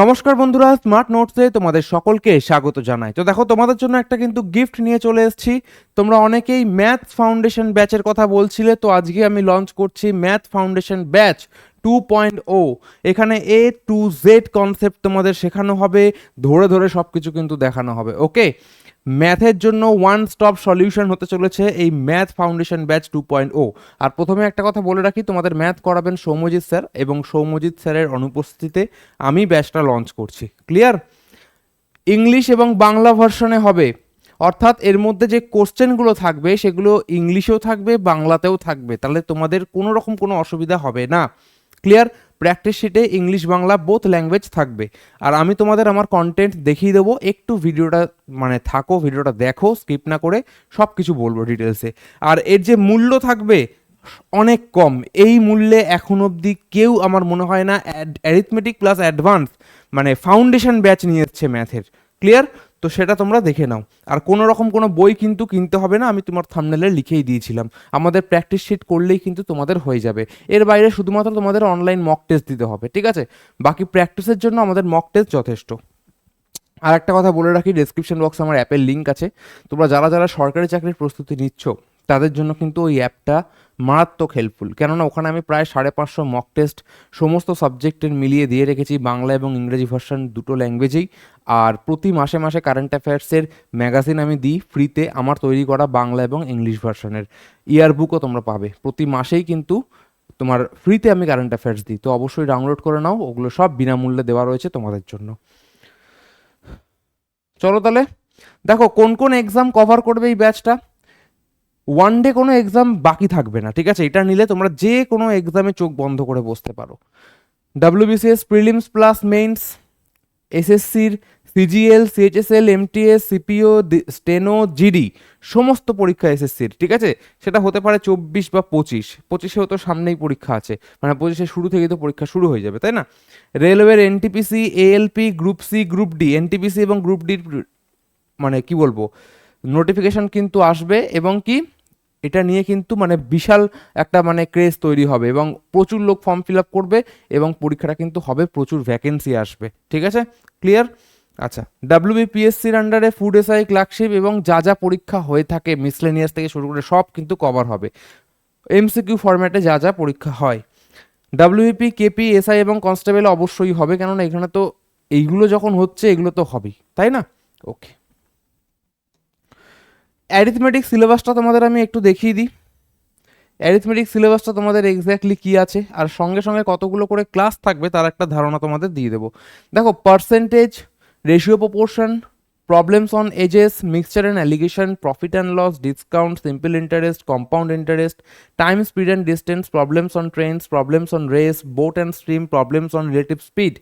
নমস্কার বন্ধুরা স্মার্ট নোটসে তোমাদের সকলকে স্বাগত জানাই। তো দেখো, তোমাদের জন্য একটা কিন্তু গিফট নিয়ে চলে এসেছি। তোমরা অনেকেই ম্যাথ ফাউন্ডেশন ব্যাচের কথা বলছিলে, তো আজকে আমি লঞ্চ করছি math foundation batch two point o এখানে এ টু জেড কনসেপ্ট তোমাদের শেখানো হবে, ধরে ধরে সব কিছু কিন্তু দেখানো হবে ওকে ম্যাথের জন্য ওয়ান স্টপ সলিউশন হতে চলেছে এই math foundation batch two point o আর প্রথমে একটা কথা বলে রাখি, তোমাদের ম্যাথ করাবেন সৌম্যজিৎ স্যার এবং সৌম্যজিৎ স্যারের অনুপস্থিতিতে আমি ব্যাচটা লঞ্চ করছি। ক্লিয়ার ইংলিশ এবং বাংলা ভার্সনে হবে। অর্থাৎ এর মধ্যে যে কোশ্চেনগুলো থাকবে, সেগুলো ইংলিশেও থাকবে, বাংলাতেও থাকবে। তাহলে তোমাদের কোনো রকম কোনো অসুবিধা হবে না। ক্লিয়ার প্র্যাকটিস শিটে ইংলিশ বাংলা বোথ ল্যাঙ্গুয়েজ থাকবে। আর আমি তোমাদের আমার কন্টেন্ট দেখিয়ে দেবো, একটু ভিডিওটা মানে থাকো, ভিডিওটা দেখো স্কিপ না করে সব কিছু বলব ডিটেলসে আর এর যে মূল্য থাকবে অনেক কম। এই মূল্যে এখন অবধি কেউ আমার মনে হয় না অ্যারিথমেটিক প্লাস অ্যাডভান্স মানে ফাউন্ডেশন ব্যাচ নিয়ে এসছে ম্যাথের ক্লিয়ার তো সেটা তোমরা দেখে নাও। আর কোনো রকম কোনো বই কিন্তু কিনতে হবে না, আমি তোমার থামনেলে লিখেই দিয়েছিলাম। আমাদের প্র্যাকটিস শিট করলেই কিন্তু তোমাদের হয়ে যাবে। এর বাইরে শুধুমাত্র তোমাদের অনলাইন মক টেস্ট দিতে হবে, ঠিক আছে? বাকি প্র্যাকটিসের জন্য আমাদের মক টেস্ট যথেষ্ট। আর একটা কথা বলে রাখি ডেসক্রিপশন বক্সে আমার অ্যাপের লিঙ্ক আছে। তোমরা যারা যারা সরকারি চাকরির প্রস্তুতি নিচ্ছ, তাদের জন্য কিন্তু ওই অ্যাপটা মারাত্মক হেল্পফুল কেননা ওখানে আমি প্রায় সাড়ে পাঁচশো মক টেস্ট সমস্ত সাবজেক্টের মিলিয়ে দিয়ে রেখেছি, বাংলা এবং ইংরেজি ভার্সন দুটো ল্যাঙ্গুয়েজেই আর প্রতি মাসে মাসে কারেন্ট অ্যাফেয়ার্সের ম্যাগাজিন আমি দিই ফ্রিতে আমার তৈরি করা বাংলা এবং ইংলিশ ভার্সনের ইয়ার বুকও তোমরা পাবে। প্রতি মাসেই কিন্তু তোমার ফ্রিতে আমি কারেন্ট অ্যাফেয়ার্স দিই। তো অবশ্যই ডাউনলোড করে নাও, ওগুলো সব বিনামূল্যে দেওয়া রয়েছে তোমাদের জন্য। চলো তাহলে, দেখো কোন কোন এক্সাম কভার করবে এই ব্যাচটা ওয়ান ডে কোনো এক্সাম বাকি থাকবে না, ঠিক আছে? এটা নিলে তোমরা যে কোনো এক্সামে চোখ বন্ধ করে বসতে পারো। ডাব্লিউবিসিএস প্রিলিমস প্লাস মেইনস এসএসসির CGL CHSL MTS CPO steno GD সমস্ত পরীক্ষা এসএসসির ঠিক আছে? সেটা হতে পারে চব্বিশ বা পঁচিশ। পঁচিশেও তো সামনেই পরীক্ষা আছে। মানে পঁচিশে শুরু থেকে তো পরীক্ষা শুরু হয়ে যাবে, তাই না? রেলওয়ের NTPC ALP group C group D NTPC এবং গ্রুপ ডির মানে কি বলব? নোটিফিকেশন কিন্তু আসবে এবং কি এটা নিয়ে কিন্তু মানে বিশাল একটা মানে ক্রেজ তৈরি হবে এবং প্রচুর লোক ফর্ম ফিল আপ করবে এবং পরীক্ষাটা কিন্তু হবে, প্রচুর ভ্যাকেন্সি আসবে। ঠিক আছে? ক্লিয়ার আচ্ছা। ডাব্লিউবিপিএসসির আন্ডারে ফুড এসআই ক্লার্কশিপ এবং যা যা পরীক্ষা হয়ে থাকে মিসলেনিয়াস থেকে শুরু করে সব কিন্তু কভার হবে। এমসিকিউ ফরম্যাটে যা যা পরীক্ষা হয়। ডাব্লিউপি কেপি এসআই এবং কনস্টেবল অবশ্যই হবে, কেননা এখানে তো এইগুলো যখন হচ্ছে, এগুলো তো হবেই। তাই না? ওকে অ্যারিথমেটিক সিলেবাসটা তোমাদের আমি একটু দেখিয়ে দিই। অ্যারিথমেটিক সিলেবাসটা তোমাদের এক্স্যাক্টলি কী আছে, আর সঙ্গে সঙ্গে কতগুলো করে ক্লাস থাকবে তার একটা ধারণা তোমাদের দিয়ে দেবো। দেখো percentage ratio proportion problems on ages mixture and alligation profit and loss discount simple interest compound interest time speed and distance problems on trains problems on race boat and stream problems on relative speed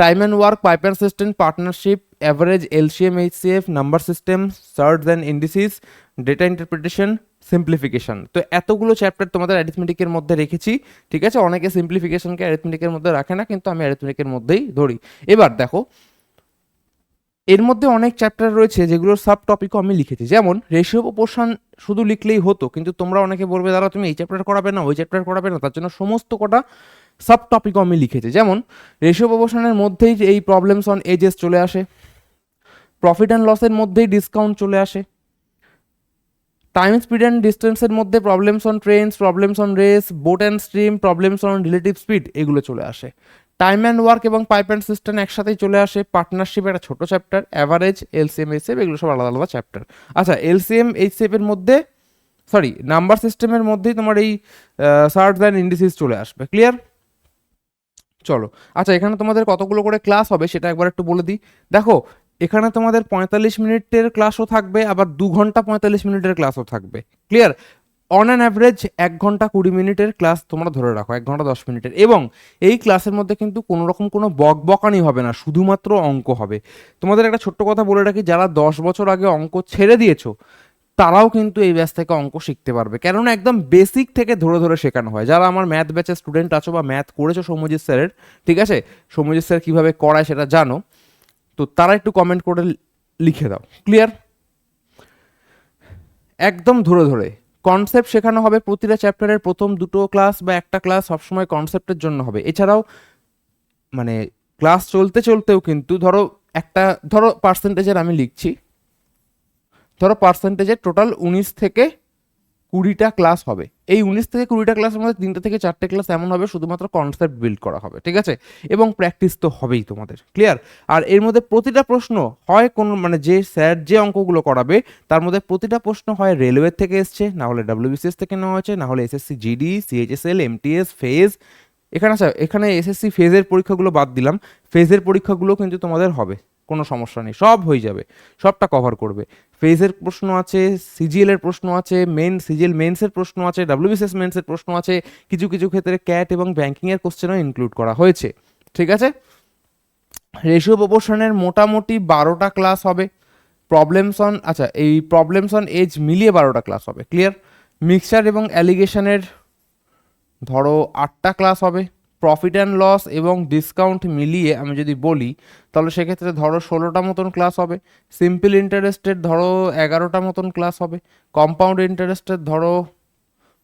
and work pipe and system, partnership, average lcm hcf number system surds and indices, data interpretation simplification তো এতগুলো chapter তোমাদের অ্যারিথমেটিকের মধ্যে রেখেছি, ঠিক আছে? অনেকে সিম্পলিফিকেশনকে অ্যারিথমেটিকের মধ্যে রাখে না, কিন্তু আমি অ্যারিথমেটিকের মধ্যেই ধরি। এবার দেখো, এর মধ্যে অনেক চ্যাপ্টার রয়েছে যেগুলোর সাব টপিকও আমি লিখেছি। যেমন রেশিও প্রপোর্শন শুধু লিখলেই হতো, কিন্তু তোমরা অনেকে বলবে, দাদা, তুমি এই চ্যাপ্টার করাবে না, ওই চ্যাপ্টার করাবে না। তার জন্য সমস্ত কটা সাব টপিকও আমি লিখেছি। যেমন রেশিও প্রপোর্শনের মধ্যেই এই প্রবলেমস অন এজেস চলে আসে প্রফিট অ্যান্ড লসের মধ্যেই ডিসকাউন্ট চলে আসে টাইম স্পিড অ্যান্ড ডিস্টেন্সের মধ্যে problems on trains problems on race boat and stream problems on relative speed এগুলো চলে আসে। টাইম অ্যান্ড ওয়ার্ক এবং পাইপ অ্যান্ড সিস্টেম একসাথেই চলে আসে। পার্টনারশিপ একটা ছোটো চ্যাপ্টার অ্যাভারেজ এলসিএম এইচএফ এগুলো সব আলাদা আলাদা চ্যাপ্টার আচ্ছা এলসিএম এইচএফের মধ্যে সরি নাম্বার সিস্টেমের মধ্যেই তোমার এই সার্চ অ্যান্ড ইন্ডিসিস চলে আসবে। ক্লিয়ার চলো। আচ্ছা এখানে তোমাদের কতগুলো করে ক্লাস হবে সেটা একবার একটু বলে দিই। দেখো, এখানে তোমাদের পঁয়তাল্লিশ মিনিটের ক্লাসও থাকবে, আবার দু ঘণ্টা পঁয়তাল্লিশ মিনিটের ক্লাসও থাকবে। ক্লিয়ার অন অ্যান অ্যাভারেজ এক ঘণ্টা কুড়ি মিনিটের ক্লাস তোমরা ধরে রাখো, এক ঘণ্টা দশ মিনিটের। এবং এই ক্লাসের মধ্যে কিন্তু কোনো রকম কোনো বক বকানি হবে না, শুধুমাত্র অঙ্ক হবে। তোমাদের একটা ছোট্ট কথা বলে রাখি, যারা দশ বছর আগে অঙ্ক ছেড়ে দিয়েছ তারাও কিন্তু এই ব্যাচ থেকে অঙ্ক শিখতে পারবে। কেননা একদম বেসিক থেকে ধরে ধরে শেখানো হয়। যারা আমার ম্যাথ ব্যাচের স্টুডেন্ট আছো বা ম্যাথ করেছ সৌম্যজিৎ স্যারের, ঠিক আছে? সৌম্যজিৎ স্যার কীভাবে করায় সেটা জানো। তো তারা একটু কমেন্ট করে লিখে দাও। ক্লিয়ার একদম ধরে ধরে। কনসেপ্ট শেখানো হবে প্রতিটা চ্যাপ্টারের প্রথম দুটো ক্লাস বা একটা ক্লাস সবসময় কনসেপ্টের জন্য হবে। এছাড়াও মানে ক্লাস চলতে চলতেও কিন্তু ধরো একটা, ধরো পার্সেন্টেজের আমি লিখছি। ধরো পার্সেন্টেজে টোটাল উনিশ থেকে কুড়িটা ক্লাস হবে। এই উনিশ থেকে কুড়িটা ক্লাসের মধ্যে তিনটে থেকে চারটে ক্লাস এমন হবে, শুধুমাত্র কনসেপ্ট বিল্ড করা হবে, ঠিক আছে? এবং প্র্যাকটিস তো হবেই তোমাদের ক্লিয়ার আর এর মধ্যে প্রতিটা প্রশ্ন হয় কোন মানে যে স্যার যে অঙ্কগুলো করাবে, তার মধ্যে প্রতিটা প্রশ্ন হয় রেলওয়ের থেকে এসছে, না হলে ডাব্লিউবিসিএস থেকে নেওয়া হয়েছে, না হলে SSC GD CHSL MTS phase এখানে আচ্ছা এখানে এসএসসি ফেজের পরীক্ষাগুলো বাদ দিলাম ফেজের পরীক্ষাগুলো কিন্তু তোমাদের হবে। কোনো সমস্যা নেই, সব হয়ে যাবে, সবটা কভার করবে। ফেজের প্রশ্ন আছে সিজিএল এর প্রশ্ন আছে মেন সিজিএল মেন্সের প্রশ্ন আছে ডাব্লিউবিসিএস মেন্সের প্রশ্ন আছে, কিছু কিছু ক্ষেত্রে ক্যাট এবং ব্যাংকিং এর কোশ্চেনও ইনক্লুড করা হয়েছে, ঠিক আছে? রেশিও প্রপোর্শনের মোটামুটি বারোটা ক্লাস হবে প্রবলেমস অন আচ্ছা এই প্রবলেমস অন এজ মিলিয়ে বারোটা ক্লাস হবে ক্লিয়ার মিক্সচার এবং অ্যালিগেশনের ধরো আটটা ক্লাস হবে প্রফিট অ্যান্ড লস এবং ডিসকাউন্ট মিলিয়ে আমি যদি বলি, তাহলে সেক্ষেত্রে ধরো ষোলোটা মতন ক্লাস হবে সিম্পল ইন্টারেস্টের ধরো এগারোটা মতন ক্লাস হবে কম্পাউন্ড ইন্টারেস্টের ধরো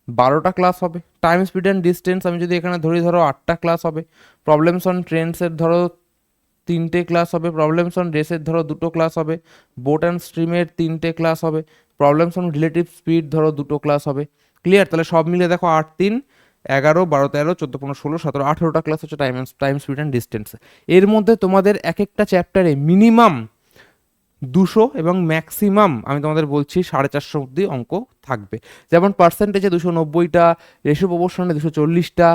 বারোটা ক্লাস হবে টাইম স্পিড অ্যান্ড ডিস্টেন্স আমি যদি এখানে ধরি ধরো আটটা ক্লাস হবে প্রবলেমস অন ট্রেন্ডসের ধরো তিনটে ক্লাস হবে প্রবলেমস অন রেসের ধরো দুটো ক্লাস হবে বোট অ্যান্ড স্ট্রিমের তিনটে ক্লাস হবে প্রবলেমস অন রিলেটিভ স্পিড ধরো দুটো ক্লাস হবে ক্লিয়ার তাহলে সব মিলে দেখো আট, তিন এগারো, বারো, তেরো, চোদ্দ, পনেরো, ষোলো, সতেরো, আঠেরোটা ক্লাস হচ্ছে time time speed and distance এর মধ্যে তোমাদের এক একটা চ্যাপ্টারে মিনিমাম দুশো এবং ম্যাক্সিমাম আমি তোমাদের বলছি সাড়ে চারশো অব্দি অঙ্ক থাকবে। যেমন পার্সেন্টেজে দুশো নব্বইটা রেশো প্রবর্ষণে দুশো চল্লিশটা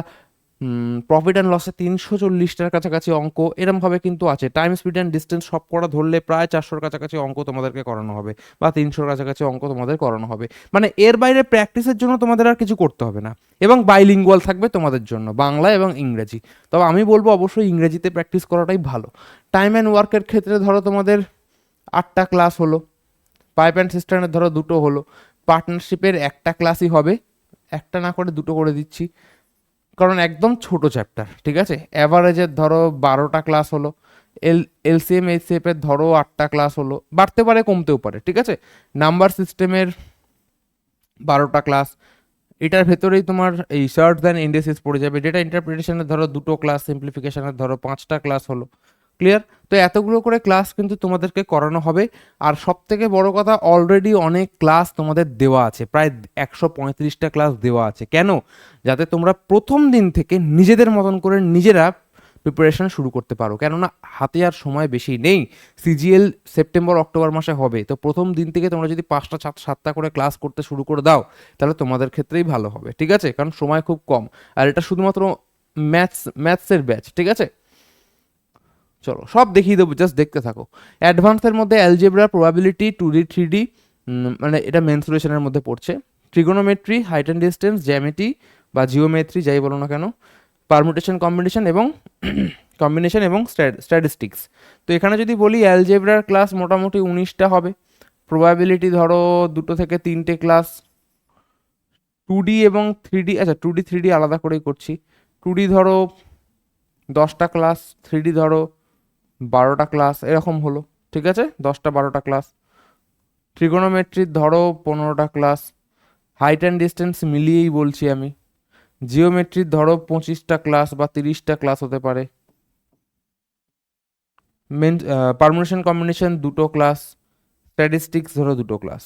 প্রফিট অ্যান্ড লসে তিনশো চল্লিশটার কাছাকাছি অঙ্ক, এরমভাবে কিন্তু আছে। টাইম স্পিড অ্যান্ড ডিস্টেন্স সব করা ধরলে প্রায় চারশোর কাছাকাছি অঙ্ক তোমাদেরকে করানো হবে, বা তিনশোর কাছাকাছি অঙ্ক তোমাদের করানো হবে। মানে এর বাইরে প্র্যাকটিসের জন্য তোমাদের আর কিছু করতে হবে না, এবং বাইলিঙ্গুয়াল থাকবে তোমাদের জন্য, বাংলা এবং ইংরেজি। তবে আমি বলব অবশ্যই ইংরেজিতে প্র্যাকটিস করাটাই ভালো। টাইম অ্যান্ড ওয়ার্কের ক্ষেত্রে ধরো তোমাদের আটটা ক্লাস হলো পাইপ অ্যান্ড সিস্টেমের ধরো দুটো হলো পার্টনারশিপের একটা ক্লাসই হবে, একটা না করে দুটো করে দিচ্ছি। কারণ একদম ছোট চ্যাপ্টার ঠিক আছে? অ্যাভারেজের ধরো বারোটা ক্লাস হলো এল এলসিএম এইচসিএফের ধরো আটটা ক্লাস হলো, বাড়তে পারে, কমতেও পারে, ঠিক আছে? নাম্বার সিস্টেমের বারোটা ক্লাস এটার ভেতরেই তোমার এই সার্চ অ্যান্ড ইন্ডেসিস পড়ে যাবে ডেটা ইন্টারপ্রিটেশনের ধরো দুটো ক্লাস সিম্পলিফিকেশনের ধরো পাঁচটা ক্লাস হলো। ক্লিয়ার তো এতগুলো করে ক্লাস কিন্তু তোমাদেরকে করানো হবে। আর সব থেকে বড় কথা অলরেডি অনেক ক্লাস তোমাদের দেওয়া আছে। প্রায় একশো পঁয়ত্রিশটা ক্লাস দেওয়া আছে। কেন? যাতে তোমরা প্রথম দিন থেকে নিজেদের মতন করে নিজেরা প্রিপারেশন শুরু করতে পারো। কেননা হাতে আর সময় বেশি নেই। সিজিএল সেপ্টেম্বর অক্টোবর মাসে হবে। তো প্রথম দিন থেকে তোমরা যদি পাঁচটা, সাত, সাতটা করে ক্লাস করতে শুরু করে দাও, তাহলে তোমাদের ক্ষেত্রেই ভালো হবে। ঠিক আছে? কারণ সময় খুব কম। আর এটা শুধুমাত্র ম্যাথস ম্যাথসের ব্যাচ ঠিক আছে? চলো, সব দেখিয়ে দেবো জাস্ট দেখতে থাকো। অ্যাডভান্সের মধ্যে algebra probability two D three D মানে এটা মেনসুরেশনের মধ্যে পড়ছে। Trigonometry height and distance geometry বা জিওমেট্রি যাই বলো না কেন পারমুটেশন কম্বিনেশন এবং কম্বিনেশন এবং স্ট্যাটিস্টিক্স তো এখানে যদি বলি অ্যালজেব্রার ক্লাস মোটামুটি উনিশটা হবে। প্রবাবিলিটি ধরো দুটো থেকে তিনটে ক্লাস টু ডি এবং থ্রি ডি আচ্ছা টু ডি থ্রি ডি আলাদা করেই করছি। টু ডি ধরো দশটা ক্লাস থ্রি ডি ধরো বারোটা ক্লাস এরকম হলো, ঠিক আছে? দশটা বারোটা ক্লাস ট্রিগোনোমেট্রির ধরো পনেরোটা ক্লাস হাইট অ্যান্ড ডিস্টেন্স মিলিয়েই বলছি আমি। জিওমেট্রির ধরো পঁচিশটা ক্লাস বা তিরিশটা ক্লাস হতে পারে। মেন পারমুনেশন কম্বিনেশন দুটো ক্লাস স্ট্যাটিস্টিক্স ধরো দুটো ক্লাস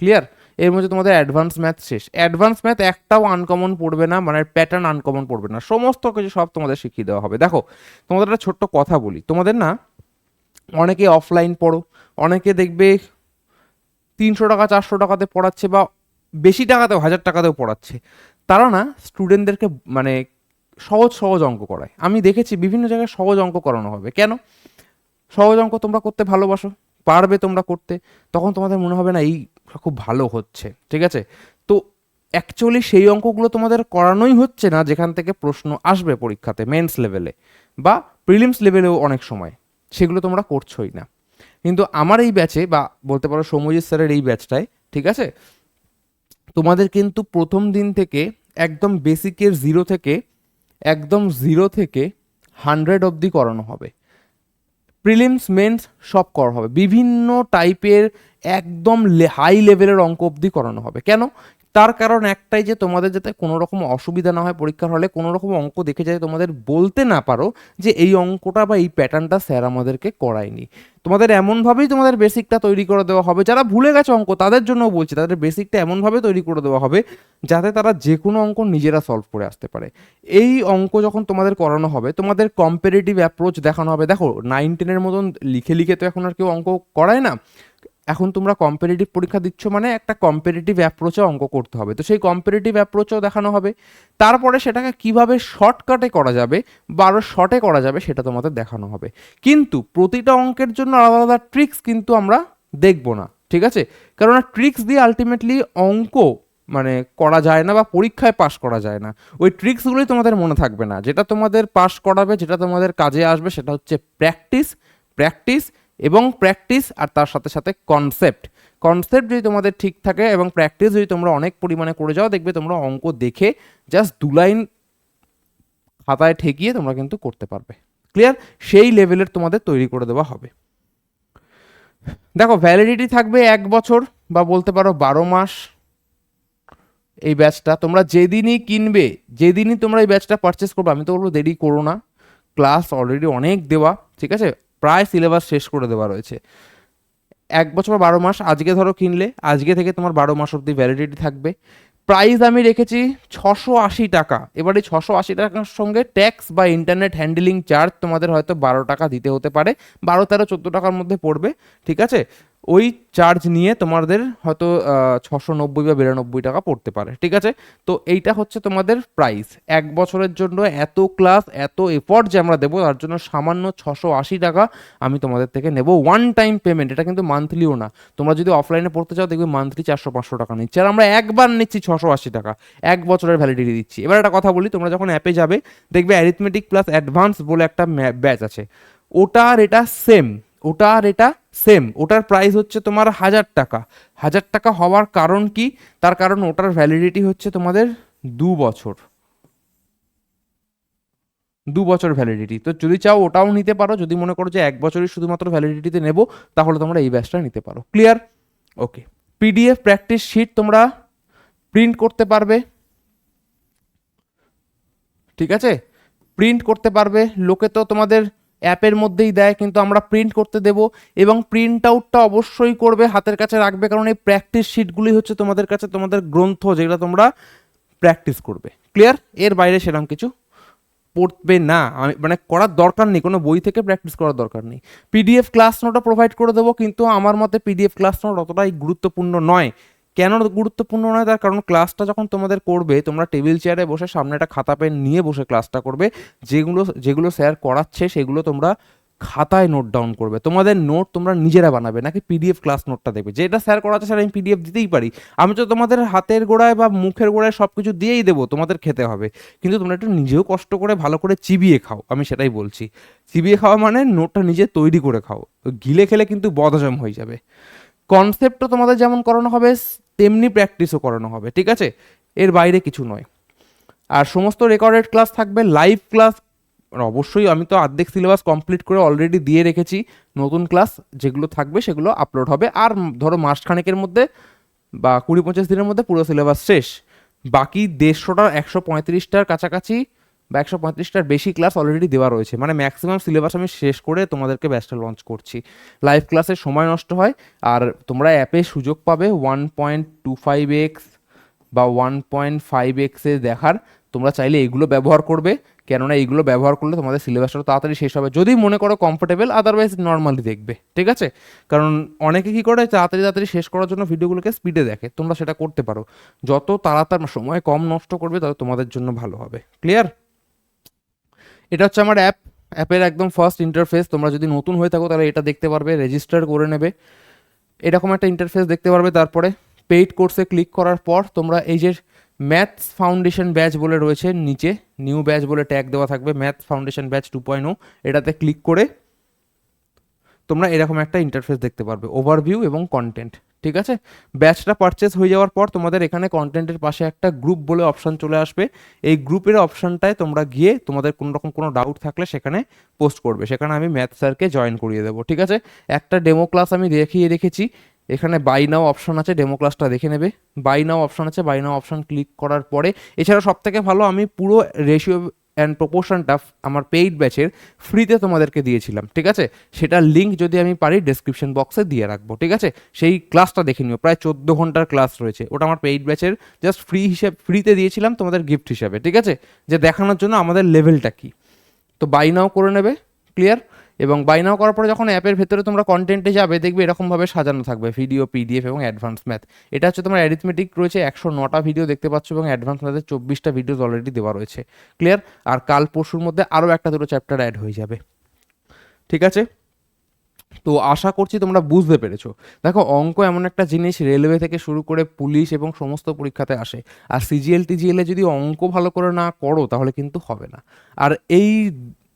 ক্লিয়ার এর মধ্যে তোমাদের অ্যাডভান্স ম্যাথ শেষ। অ্যাডভান্স ম্যাথ একটাও আনকমন পড়বে না মানে প্যাটার্ন আনকমন পড়বে না। সমস্ত কিছু সব তোমাদের শিখিয়ে দেওয়া হবে। দেখো, তোমাদের একটা ছোট্ট কথা বলি। তোমাদের না, অনেকে অফলাইন পড়ো, অনেকে দেখবে তিনশো টাকা, চারশো টাকাতে পড়াচ্ছে বা বেশি টাকাতেও, হাজার টাকাতেও পড়াচ্ছে। তারা না স্টুডেন্টদেরকে মানে সহজ সহজ অঙ্ক করায়। আমি দেখেছি বিভিন্ন জায়গায় সহজ অঙ্ক করানো হবে। কেন? সহজ অঙ্ক তোমরা করতে ভালোবাসো, পারবে তোমরা করতে। তখন তোমাদের মনে হবে না, এই খুব ভালো হচ্ছে, ঠিক আছে? তো অ্যাকচুয়ালি সেই অঙ্কগুলো তোমাদের করানোই হচ্ছে না যেখান থেকে প্রশ্ন আসবে পরীক্ষাতে মেন্স লেভেলে বা প্রিলিমস লেভেলেও অনেক সময়, সেগুলো তোমরা করছোই না। কিন্তু আমার এই ব্যাচে বা বলতে পারো সৌম্যজিৎ স্যারের এই ব্যাচটায় ঠিক আছে? তোমাদের কিন্তু প্রথম দিন থেকে একদম বেসিকের জিরো থেকে, একদম জিরো থেকে হান্ড্রেড অবধি করানো হবে। প্রিলিমস মেন্স সব করা হবে। বিভিন্ন টাইপের একদম হাই লেভেলের অঙ্ক অবধি করানো হবে। কেন? তার কারণ একটাই যে তোমাদের যাতে কোনো রকম অসুবিধা না হয় পরীক্ষার হলে কোনো রকম অঙ্ক দেখে যাতে তোমাদের বলতে না পারো যে এই অঙ্কটা বা এই প্যাটার্নটা স্যার আমাদেরকে করায়নি। তোমাদের এমনভাবেই তোমাদের বেসিকটা তৈরি করে দেওয়া হবে। যারা ভুলে গেছে অঙ্ক, তাদের জন্য বলছি, তাদের বেসিকটা এমনভাবে তৈরি করে দেওয়া হবে যাতে তারা যে কোনো অঙ্ক নিজেরা সলভ করে আসতে পারে। এই অঙ্ক যখন তোমাদের করানো হবে, তোমাদের কম্পারেটিভ অ্যাপ্রোচ দেখানো হবে। দেখো নাইন টেনের মতন লিখে লিখে তো এখন আর কেউ অঙ্ক করায় না। এখন তোমরা কম্পারেটিভ পরীক্ষা দিচ্ছ মানে একটা কম্পারেটিভ অ্যাপ্রোচে অঙ্ক করতে হবে। তো সেই কম্পারেটিভ অ্যাপ্রোচও দেখানো হবে। তারপরে সেটাকে কীভাবে শর্টকাটে করা যাবে বা আরও শর্টে করা যাবে সেটা তোমাদের দেখানো হবে। কিন্তু প্রতিটা অঙ্কের জন্য আলাদা আলাদা ট্রিক্স কিন্তু আমরা দেখব না, ঠিক আছে? কেননা ট্রিক্স দিয়ে আলটিমেটলি অঙ্ক মানে করা যায় না বা পরীক্ষায় পাশ করা যায় না। ওই ট্রিক্সগুলোই তোমাদের মনে থাকবে না। যেটা তোমাদের পাশ করাবে, যেটা তোমাদের কাজে আসবে সেটা হচ্ছে প্র্যাকটিস প্র্যাকটিস এবং প্র্যাকটিস আর তার সাথে সাথে কনসেপ্ট কনসেপ্ট যদি তোমাদের ঠিক থাকে এবং প্র্যাকটিস যদি তোমরা অনেক পরিমাণে করে যাও, দেখবে তোমরা অঙ্ক দেখে জাস্ট দু লাইন খাতায় ঠেকিয়ে তোমরা কিন্তু করতে পারবে। ক্লিয়ার সেই লেভেলের তোমাদের তৈরি করে দেওয়া হবে। দেখো ভ্যালিডিটি থাকবে এক বছর বা বলতে পারো বারো মাস এই ব্যাচটা তোমরা যেদিনই কিনবে, যেদিনই তোমরা এই ব্যাচটা পারচেস করবে, আমি তো বলব দেরি করো না। ক্লাস অলরেডি অনেক দেওয়া, ঠিক আছে? প্রায় সিলেবাস শেষ করে দেওয়া রয়েছে। এক বছর বারো মাস আজকে ধরো কিনলে, আজকে থেকে তোমার বারো মাস অব্দি ভ্যালিডিটি থাকবে। প্রাইস আমি রেখেছি ছশো আশি টাকা। এবারে ছশো আশি টাকার সঙ্গে ট্যাক্স বা ইন্টারনেট হ্যান্ডেলিং চার্জ তোমাদের হয়তো বারো টাকা দিতে হতে পারে। বারো, তেরো, চোদ্দ টাকার মধ্যে পড়বে, ঠিক আছে? ওই চার্জ নিয়ে তোমাদের হয়তো ছশো নব্বই বা বিরানব্বই টাকা পড়তে পারে, ঠিক আছে? তো এইটা হচ্ছে তোমাদের প্রাইস এক বছরের জন্য এত ক্লাস এত এফোর্ট যে আমরা দেবো, তার জন্য সামান্য ছশো আশি টাকা আমি তোমাদের থেকে নেব। ওয়ান টাইম পেমেন্ট এটা কিন্তু মান্থলিও না। তোমরা যদি অফলাইনে পড়তে চাও, দেখবে মান্থলি চারশো পাঁচশো টাকা নিচ্ছে আর আমরা একবার নিচ্ছি ছশো আশি টাকা। এক বছরের ভ্যালিডিটি দিচ্ছি। এবার একটা কথা বলি, তোমরা যখন অ্যাপে যাবে, দেখবে অ্যারিথমেটিক প্লাস অ্যাডভান্স বলে একটা ব্যাচ আছে। ওটা আর এটা সেম ওটা আর এটা সেম ওটার প্রাইস হচ্ছে তোমার হাজার টাকা। হাজার টাকা হওয়ার কারণ কি? তার কারণ ওটার ভ্যালিডিটি হচ্ছে তোমাদের দু বছর। দু বছর ভ্যালিডিটি তো যদি চাও ওটাও নিতে পারো। যদি মনে করো যে এক বছরই শুধুমাত্র ভ্যালিডিটিতে নেব, তাহলে তোমরা এই ব্যাচটা নিতে পারো। Clear okay PDF practice sheet তোমরা প্রিন্ট করতে পারবে। ঠিক আছে? প্রিন্ট করতে পারবে। লোকে তো তোমাদের অ্যাপের মধ্যেই দেয়, কিন্তু আমরা প্রিন্ট করতে দেব এবং প্রিন্ট আউটটা অবশ্যই করবে, হাতের কাছে রাখবে, কারণ এই প্র্যাকটিস শিটগুলি হচ্ছে তোমাদের কাছে তোমাদের গ্রন্থ যেগুলো তোমরা প্র্যাকটিস করবে। ক্লিয়ার এর বাইরে সেরকম কিছু পড়বে না। আমি মানে করার দরকার নেই, কোনো বই থেকে প্র্যাকটিস করার দরকার নেই। পিডিএফ ক্লাস নোটও প্রোভাইড করে দেবো, কিন্তু আমার মতে পিডিএফ ক্লাস নোট অতটাই গুরুত্বপূর্ণ নয়। কেন গুরুত্বপূর্ণ নয়, তার কারণ ক্লাসটা যখন তোমাদের করবে, তোমরা টেবিল চেয়ারে বসে সামনে একটা খাতা পেন নিয়ে বসে ক্লাসটা করবে, যেগুলো যেগুলো স্যার করাচ্ছে সেগুলো তোমরা খাতায় নোট ডাউন করবে। তোমাদের নোট তোমরা নিজেরা বানাবে, নাকি পিডিএফ ক্লাস নোটটা দেবে যেটা স্যার করাচ্ছে স্যার আমি পিডিএফ দিতেই পারি। আমি তো তোমাদের হাতের গোড়ায় বা মুখের গোড়ায় সব কিছু দিয়েই দেবো, তোমাদের খেতে হবে। কিন্তু তোমরা একটু নিজেও কষ্ট করে ভালো করে চিবিয়ে খাও, আমি সেটাই বলছি। চিবিয়ে খাওয়া মানে নোটটা নিজে তৈরি করে খাও। গিলে খেলে কিন্তু বদহজম হয়ে যাবে। কনসেপ্টও তোমাদের যেমন করানো হবে, তেমনি প্র্যাকটিসও করানো হবে, ঠিক আছে? এর বাইরে কিছু নয়। আর সমস্ত রেকর্ডেড ক্লাস থাকবে লাইভ ক্লাস অবশ্যই আমি তো অর্ধেক সিলেবাস কমপ্লিট করে অলরেডি দিয়ে রেখেছি। নতুন ক্লাস যেগুলো থাকবে সেগুলো আপলোড হবে। আর ধরো মাসখানেকের মধ্যে বা কুড়ি পঁচিশ দিনের মধ্যে পুরো সিলেবাস শেষ। বাকি দেড়শোটা, একশো পঁয়ত্রিশটার কাছাকাছি বা একশো পঁয়ত্রিশটার বেশি ক্লাস অলরেডি দেওয়া রয়েছে। মানে ম্যাক্সিমাম সিলেবাস আমি শেষ করে তোমাদেরকে ব্যাচটা লঞ্চ করছি। লাইভ ক্লাসের সময় নষ্ট হয়, আর তোমরা অ্যাপে সুযোগ পাবে one point two five x বা ওয়ান পয়েন্ট ফাইভ এক্সে দেখার। তোমরা চাইলে এগুলো ব্যবহার করবে, কেননা এইগুলো ব্যবহার করলে তোমাদের সিলেবাসটা তাড়াতাড়ি শেষ হবে। যদি মনে করো কমফোর্টেবল আদারওয়াইজ নর্মালি দেখবে, ঠিক আছে? কারণ অনেকে কী করে, তাড়াতাড়ি তাড়াতাড়ি শেষ করার জন্য ভিডিওগুলোকে স্পিডে দেখে। তোমরা সেটা করতে পারো। যত তাড়াতাড়ি সময় কম নষ্ট করবে, তত তোমাদের জন্য ভালো হবে। ক্লিয়ার এটা হচ্ছে আমার অ্যাপ অ্যাপের একদম ফার্স্ট ইন্টারফেস তোমরা যদি নতুন হয়ে থাকো, তাহলে এটা দেখতে পারবে রেজিস্টার করে নেবে। এরকম একটা ইন্টারফেস দেখতে পারবে। তারপরে পেইড কোর্সে ক্লিক করার পর তোমরা এই যে ম্যাথস ফাউন্ডেশন ব্যাচ বলে রয়েছে, নিচে নিউ ব্যাচ বলে ট্যাগ দেওয়া থাকবে maths foundation batch two point এটাতে ক্লিক করে তোমরা এরকম একটা ইন্টারফেস দেখতে পারবে। ওভারভিউ এবং কন্টেন্ট ঠিক আছে? ব্যাচটা পারচেস হয়ে যাওয়ার পর তোমাদের এখানে কন্টেন্টের পাশে একটা গ্রুপ বলে অপশান চলে আসবে। এই গ্রুপের অপশানটায় তোমরা গিয়ে তোমাদের কোনো রকম কোনো ডাউট থাকলে সেখানে পোস্ট করবে। সেখানে আমি ম্যাথ স্যারকে জয়েন করিয়ে দেবো, ঠিক আছে? একটা ডেমো ক্লাস আমি দেখিয়ে রেখেছি এখানে বাই নাও অপশন আছে ডেমো ক্লাসটা দেখে নেবে। বাই নাও অপশন আছে বাই নাও অপশন ক্লিক করার পরে। এছাড়া সব থেকে ভালো আমি পুরো রেশিও অ্যান্ড প্রপোর্শনটা আমার পেইড ব্যাচের ফ্রিতে তোমাদেরকে দিয়েছিলাম, ঠিক আছে? সেটার লিঙ্ক যদি আমি পারি ডেসক্রিপশন বক্সে দিয়ে রাখব, ঠিক আছে? সেই ক্লাসটা দেখে নিও, প্রায় চোদ্দ ঘণ্টার ক্লাস রয়েছে। ওটা আমার পেইড ব্যাচের জাস্ট ফ্রি হিসেবে ফ্রিতে দিয়েছিলাম তোমাদের গিফট হিসাবে, ঠিক আছে? যে দেখানোর জন্য আমাদের লেভেলটা কী? তো বাই নাও করে নেবে ক্লিয়ার এবং বাই নাও করার পরে যখন অ্যাপের ভেতরে তোমরা কন্টেন্টে যাবে, দেখবে এরকমভাবে সাজানো থাকবে ভিডিও পিডিএফ এবং অ্যাডভান্স ম্যাথ এটা হচ্ছে তোমার অ্যারিথমেটিক রয়েছে একশো নটা ভিডিও দেখতে পাচ্ছ এবং অ্যাডভান্স ম্যাথের চব্বিশটা ভিডিও অলরেডি দেওয়া রয়েছে। ক্লিয়ার আর কাল পরশুর মধ্যে আরও একটা দুটো চ্যাপ্টার অ্যাড হয়ে যাবে। ঠিক আছে? তো আশা করছি তোমরা বুঝতে পেরেছ। দেখো, অঙ্ক এমন একটা জিনিস রেলওয়ে থেকে শুরু করে পুলিশ এবং সমস্ত পরীক্ষাতে আসে। আর সিজিএল টিজিএলে যদি অঙ্ক ভালো করে না করো, তাহলে কিন্তু হবে না। আর এই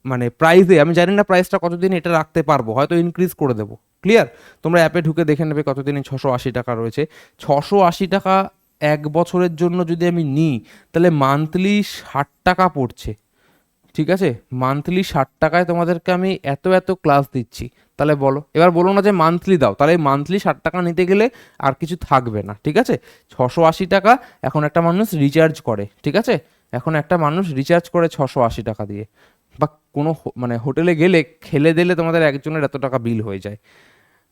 মানে প্রাইজে আমি জানি না প্রাইসটা কতদিন এটা রাখতে পারব, হয়তো ইনক্রিজ করে দেবো। ক্লিয়ার তোমরা অ্যাপে ঢুকে দেখে নেবে কতদিন ছশো আশি টাকা রয়েছে। ছশো আশি টাকা এক বছরের জন্য যদি আমি নিই, তাহলে মান্থলি ষাট টাকা পড়ছে। ঠিক আছে? মান্থলি ষাট টাকায় তোমাদেরকে আমি এত এত ক্লাস দিচ্ছি। তাহলে বলো, এবার বলো না যে মান্থলি দাও, তাহলে মান্থলি ষাট টাকা নিতে গেলে আর কিছু থাকবে না, ঠিক আছে? ছশো আশি টাকা এখন একটা মানুষ রিচার্জ করে, ঠিক আছে? এখন একটা মানুষ রিচার্জ করে ছশো আশি টাকা দিয়ে। বা কোনো মানে হোটেলে গেলে খেলে দিলে তোমাদের একজনের এত টাকা বিল হয়ে যায়।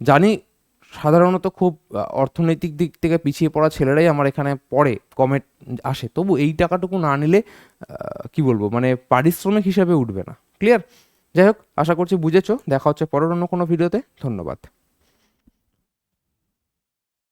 জানি সাধারণত খুব অর্থনৈতিক দিক থেকে পিছিয়ে পড়া ছেলেরাই আমার এখানে পড়ে কমেট আসে। তবু এই টাকাটুকু না নিলে কি বলব মানে পারিশ্রমিক হিসাবে উঠবে না। ক্লিয়ার? যাই হোক, আশা করছি বুঝেছ। দেখা হচ্ছে পরের অন্য কোনো ভিডিওতে। ধন্যবাদ।